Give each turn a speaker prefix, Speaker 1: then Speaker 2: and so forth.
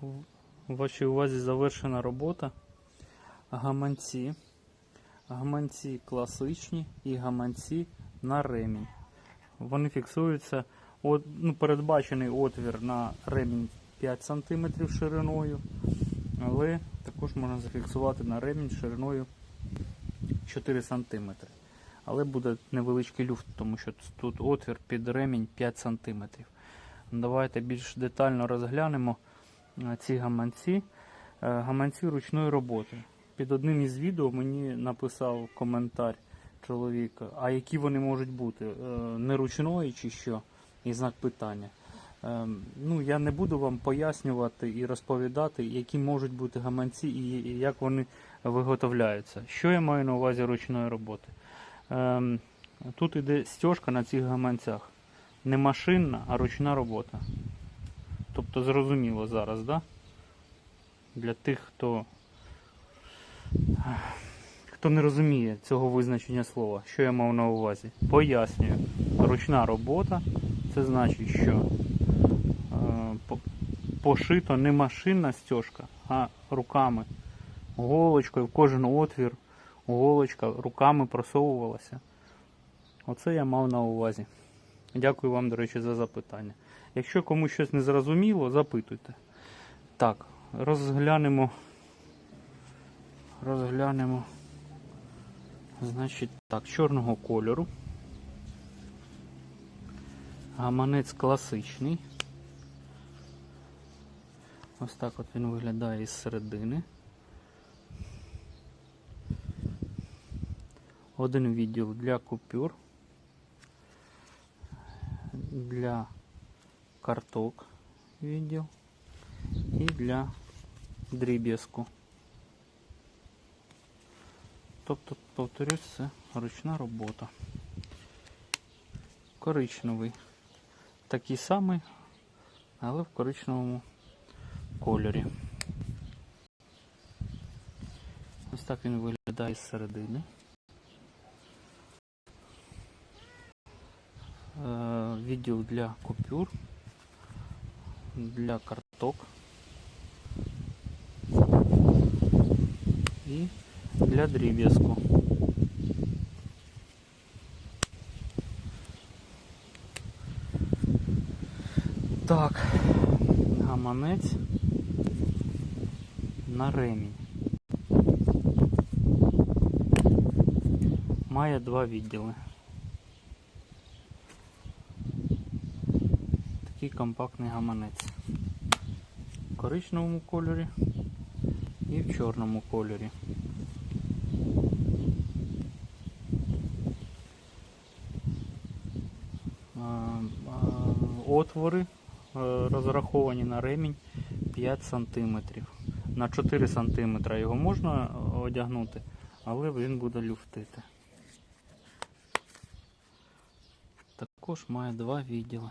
Speaker 1: в вашій увазі завершена робота. Гаманці. Гаманці класичні і гаманці на ремінь. Вони фіксуються, от, ну, передбачений отвір на ремінь 5 см шириною, але також можна зафіксувати на ремінь шириною 4 см. Але буде невеличкий люфт, тому що тут отвір під ремінь 5 см. Давайте більш детально розглянемо ці гаманці. Е, Гаманці ручної роботи. Під одним із відео мені написав коментар чоловік, а які вони можуть бути? Е, Не ручної чи що? І знак питання. Е, Ну, я не буду вам пояснювати і розповідати, які можуть бути гаманці і як вони виготовляються. Що я маю на увазі ручної роботи? Тут іде стяжка на цих гаманцях. Не машинна, а ручна робота. Тобто зрозуміло зараз, да? Для тих, хто, хто не розуміє цього визначення слова, що я мав на увазі. Пояснюю. Ручна робота це значить, що е, пошито не машинна стяжка, а руками. Голочкою в кожен отвір, голочка руками просовувалася. Оце я мав на увазі. Дякую вам, до речі, за запитання. Якщо комусь щось не зрозуміло, запитуйте. Так, розглянемо. Розглянемо. Значить, так, чорного кольору. Гаманець класичний. Ось так от він виглядає із середини. Один відділ для купюр, для карток відділ і для дріб'язку. Тобто, повторюсь, це ручна робота. Коричневий. Такий самий, але в коричневому кольорі. Ось так він виглядає з середини. Е, Відділ для купюр, для карток і для дріб'язку. Так, гаманець на ремінь. Має два відділи. Такий компактний гаманець. В коричневому кольорі і в чорному кольорі. Отвори е, розраховані на ремінь 5 см. На 4 см його можна одягнути, але він буде люфтити. Також має два відділи.